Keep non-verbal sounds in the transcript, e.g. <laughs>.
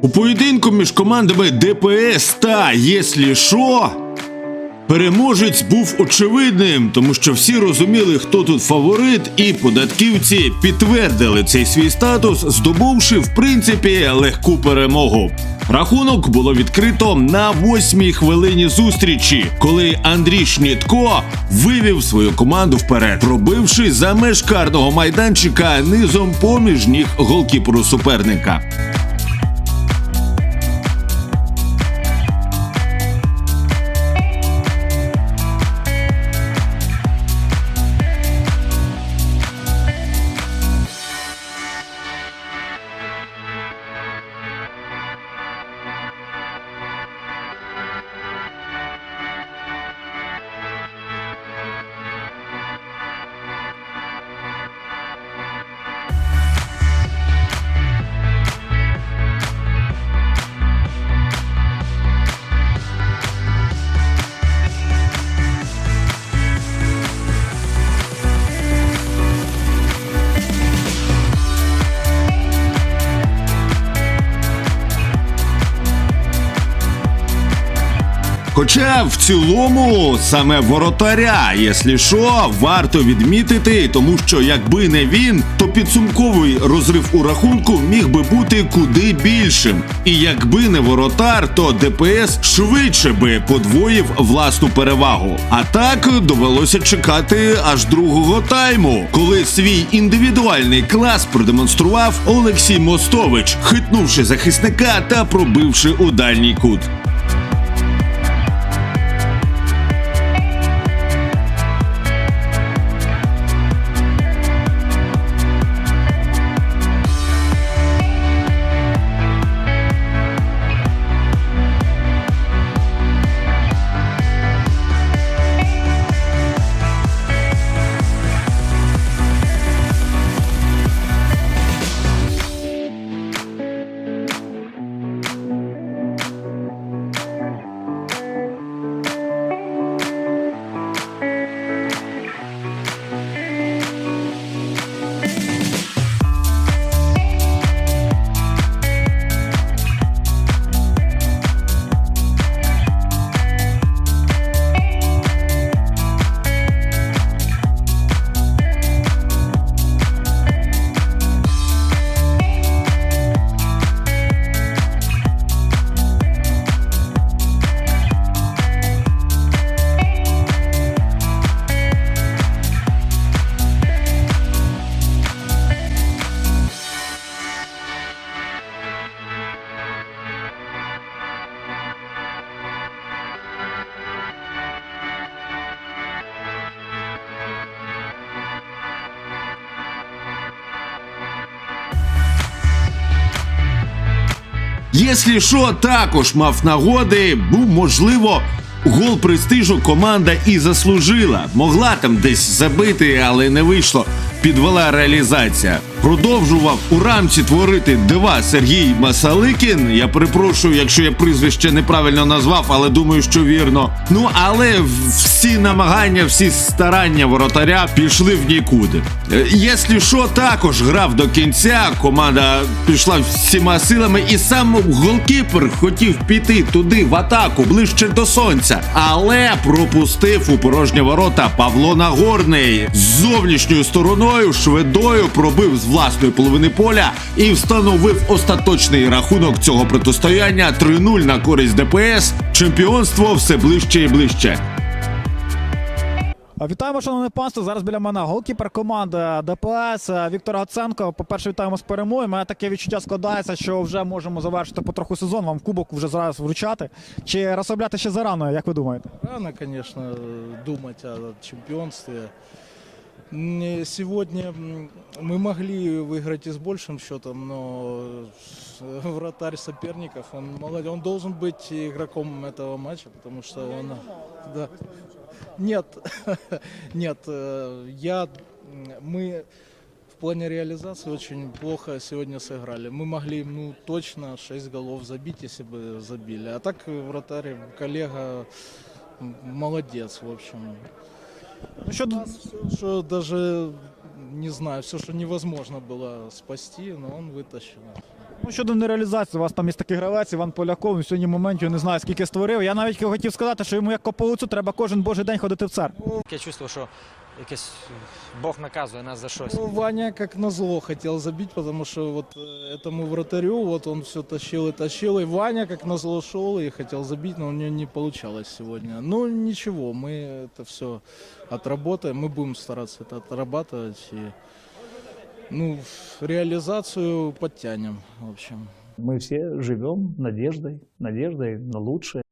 У поєдинку між командами ДПС та «Єслі Шо переможець був очевидним, тому що всі розуміли, хто тут фаворит, і податківці підтвердили цей свій статус, здобувши в принципі легку перемогу. Рахунок було відкрито на восьмій хвилині зустрічі, коли Андрій Шнітко вивів свою команду вперед, пробивши за меж карного майданчика низом поміж ніг голкіперу суперника. Хоча в цілому саме воротаря, якщо що, варто відмітити, тому що якби не він, то підсумковий розрив у рахунку міг би бути куди більшим. І якби не воротар, то ДПС швидше би подвоїв власну перевагу. А так довелося чекати аж другого тайму, коли свій індивідуальний клас продемонстрував Олексій Мостович, хитнувши захисника та пробивши у дальній кут. Єслі що також мав нагоди, був можливо. Гол престижу команда і заслужила. Могла там десь забити, але не вийшло. Підвела реалізація. Продовжував у рамці творити дива Сергій Масаликін. Я перепрошую, якщо я прізвище неправильно назвав, але думаю, що вірно. Ну але всі намагання, всі старання воротаря пішли в нікуди. Е, Якщо що, також грав до кінця. Команда пішла всіма силами, і сам голкіпер хотів піти туди в атаку ближче до сонця, але пропустив у порожні ворота Павло Нагорний з зовнішньою стороною шведою пробив з власної половини поля і встановив остаточний рахунок цього протистояння 3-0 на користь ДПС. Чемпіонство все ближче і ближче. Вітаємо, шановне панство. Зараз біля мене голкіпер команди ДПС е, Віктор Гаценко. По-перше, вітаємо з перемогою. У Мене таке відчуття складається, що вже можемо завершити потроху сезон. Вам кубок вже зараз вручати. Чи розслабляти ще зарано, як ви думаєте? Рано, конечно, думать о чемпионстве. М, Сегодня м, мы могли выиграть и с большим счетом, но э, вратарь соперников, он молодец, он должен быть игроком этого матча, потому что он... Да. Нет, <laughs> нет, э, я, м, мы в плане реализации очень плохо сегодня сыграли. Мы могли, ну, точно 6 голов забить, если бы забили. А так э, вратарь, коллега, м, молодец, в общем. Ну що Все, что даже, не знаю, все, что невозможно было спасти, но он вытащил. Ну, щодо нереалізації, у вас там є такий гравець Іван Поляков, він сьогодні моментів не знаю, скільки створив. Я навіть хотів сказати, що йому як кополицю треба кожен божий день ходити в церкву. Я чувство, що якесь Бог наказує нас за щось. Ну, Ваня как назло хотел забить, потому что вот э, этому вратарю вот он все тащил и тащил. И Ваня как назло шел и хотел забить, но у него не получалось сегодня. Ну ничего, мы это все отработаем, мы будем стараться это отрабатывать. И, ну, реализацию подтянем, в общем. Мы все живем надеждой, надеждой на лучшее.